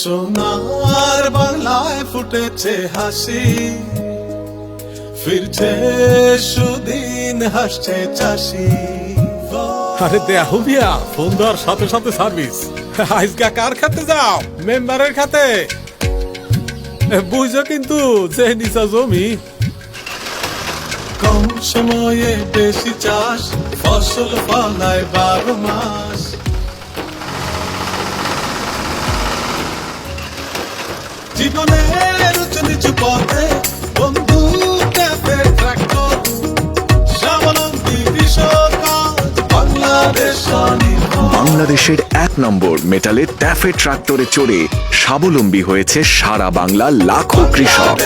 সোনার বাংলায় ফুটেছে হাসি। ফিরছে সুদিন হাসছে চাষি। আরে দেহ মিয়া ফোন দেওয়ার সাথে সাথে সার্ভিস। আজকা কার খাতে যাও? মেম্বারের খাতে? বুঝো কিন্তু যে নিচা জমি। কম সময়ে বেশি চাষ ফসল ফলায় বারো মাস। জীবনের নিচু পথে বন্ধু ক্যাফে ট্রাক্টর স্বাবলম্বী বাংলাদেশ বাংলাদেশের এক নম্বর মেটালের ট্যাফে ট্রাক্টরে চড়ে স্বাবলম্বী হয়েছে সারা বাংলার লাখো কৃষক।